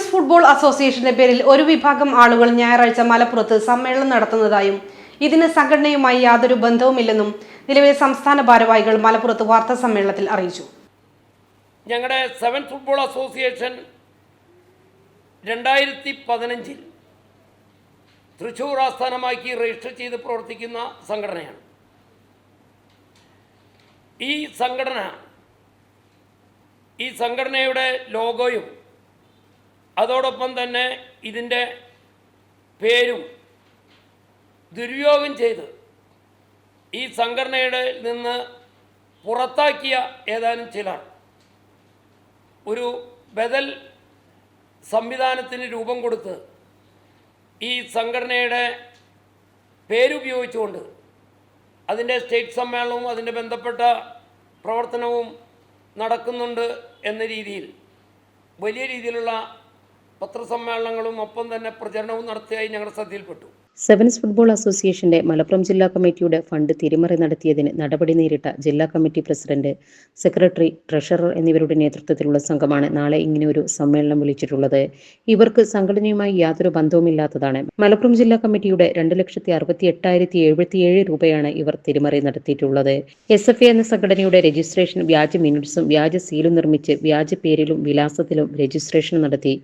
Sevens football അസോസിയേഷന്റെ പേരിൽ ഒരു വിഭാഗം ആളുകൾ ഞായറാഴ്ച മലപ്പുറത്ത് സമ്മേളനം നടത്തുന്നതായും ഇതിന് സംഘടനയുമായി യാതൊരു ബന്ധവുമില്ലെന്നും നിലവിലെ സംസ്ഥാന ഭാരവാഹികൾ മലപ്പുറത്ത് വാർത്താ സമ്മേളനത്തിൽ അറിയിച്ചു. ഞങ്ങളുടെ സെവൻ ഫുട്ബോൾ അസോസിയേഷൻ രണ്ടായിരത്തി പതിനഞ്ചിൽ തൃശ്ശൂർ ആസ്ഥാനമാക്കി രജിസ്റ്റർ ചെയ്ത് പ്രവർത്തിക്കുന്ന സംഘടനയാണ്. ഈ സംഘടന ഈ സംഘടനയുടെ ലോഗോയും അതോടൊപ്പം തന്നെ ഇതിന്റെ പേരും ദുര്യോഗം ചെയ്ത് ഈ സംഘടനയുടെ നിന്ന് പുറത്താക്കിയ ഏതാനും ചിലർ. ഒരു ബദൽ സംവിധാനത്തിന് രൂപം കൊടുത്ത് ഈ സംഘടനയുടെ പേരുപയോഗിച്ചുകൊണ്ട് അതിന്റെ സ്റ്റേറ്റ് സമ്മേളനവും അതിന്റെ ബന്ധപ്പെട്ട പ്രവർത്തനവും നടക്കുന്നുണ്ട് എന്ന രീതിയിൽ വലിയ രീതിയിലുള്ള പത്രസമ്മേളനങ്ങളും ഒപ്പം തന്നെ പ്രചരണവും നടത്തിയായി ഞങ്ങളുടെ ശ്രദ്ധയിൽപ്പെട്ടു. സെവൻസ് ഫുട്ബോൾ അസോസിയേഷന്റെ മലപ്പുറം ജില്ലാ കമ്മിറ്റിയുടെ ഫണ്ട് തിരിമറി നടത്തിയതിന് നടപടി നേരിട്ട ജില്ലാ കമ്മിറ്റി പ്രസിഡന്റ് സെക്രട്ടറി ട്രഷറർ എന്നിവരുടെ നേതൃത്വത്തിലുള്ള സംഘമാണ് നാളെ ഇങ്ങനെ ഒരു സമ്മേളനം വിളിച്ചിട്ടുള്ളത്. ഇവർക്ക് സംഘടനയുമായി യാതൊരു ബന്ധവുമില്ലാത്തതാണ്. മലപ്പുറം ജില്ലാ കമ്മിറ്റിയുടെ രണ്ട് ലക്ഷത്തി അറുപത്തി എട്ടായിരത്തി എഴുപത്തിയേഴ് രൂപയാണ് ഇവർ തിരിമറി നടത്തിയിട്ടുള്ളത്. എസ് എഫ് എ എന്ന സംഘടനയുടെ രജിസ്ട്രേഷൻ വ്യാജ മിനിറ്റ്സും വ്യാജ സീലും നിർമ്മിച്ച് വ്യാജ പേരിലും വിലാസത്തിലും രജിസ്ട്രേഷൻ നടത്തി.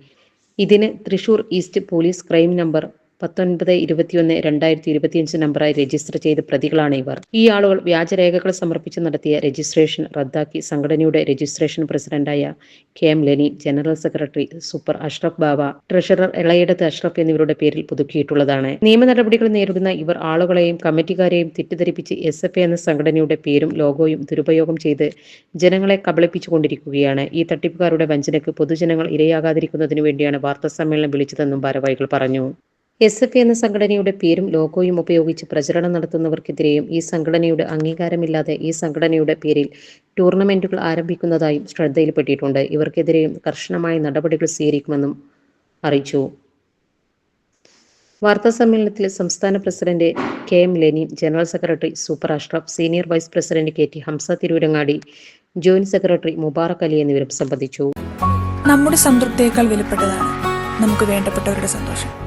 ഇതിന് Thrissur east police crime number പത്തൊൻപത് ഇരുപത്തിയൊന്ന് രണ്ടായിരത്തി ഇരുപത്തിയഞ്ച് നമ്പറായി രജിസ്റ്റർ ചെയ്ത പ്രതികളാണ് ഇവർ. ഈ ആളുകൾ വ്യാജരേഖകൾ സമർപ്പിച്ച് നടത്തിയ രജിസ്ട്രേഷൻ റദ്ദാക്കി സംഘടനയുടെ രജിസ്ട്രേഷൻ പ്രസിഡന്റായ K M Leni general secretary super Ashraf Baba treasurer Elayidath Ashraf എന്നിവരുടെ പേരിൽ പുതുക്കിയിട്ടുള്ളതാണ്. നിയമ നടപടികൾ നേരിടുന്ന ഇവർ ആളുകളെയും കമ്മിറ്റിക്കാരെയും തെറ്റിദ്ധരിപ്പിച്ച് എസ് എഫ് എന്ന സംഘടനയുടെ പേരും ലോഗോയും ദുരുപയോഗം ചെയ്ത് ജനങ്ങളെ കബളിപ്പിച്ചുകൊണ്ടിരിക്കുകയാണ്. ഈ തട്ടിപ്പുകാരുടെ വഞ്ചനയ്ക്ക് പൊതുജനങ്ങൾ ഇരയാകാതിരിക്കുന്നതിനു വേണ്ടിയാണ് വാർത്താ സമ്മേളനം വിളിച്ചതെന്നും ഭാരവാഹികൾ പറഞ്ഞു. എസ് എഫ് എന്ന സംഘടനയുടെ പേരും ലോഗോയും ഉപയോഗിച്ച് പ്രചരണം നടത്തുന്നവർക്കെതിരെയും ഈ സംഘടനയുടെ അംഗീകാരമില്ലാതെ ഈ സംഘടനയുടെ പേരിൽ ടൂർണമെന്റുകൾ ആരംഭിക്കുന്നതായും ശ്രദ്ധയിൽപ്പെട്ടിട്ടുണ്ട്. ഇവർക്കെതിരെയും കർശനമായ നടപടികൾ സ്വീകരിക്കുമെന്നും അറിയിച്ചു. വാർത്താ സമ്മേളനത്തിൽ സംസ്ഥാന president K M Leni general secretary super Ashraf senior vice president K T Hamza Tirurangadi joint secretary Mubarak Ali എന്നിവരും സംബന്ധിച്ചു. നമ്മുടെ സംതൃപ്തിയേക്കാൾ വിലപ്പെട്ടതാണ് നമുക്ക് വേണ്ടപ്പെട്ടവരുടെ സന്തോഷം.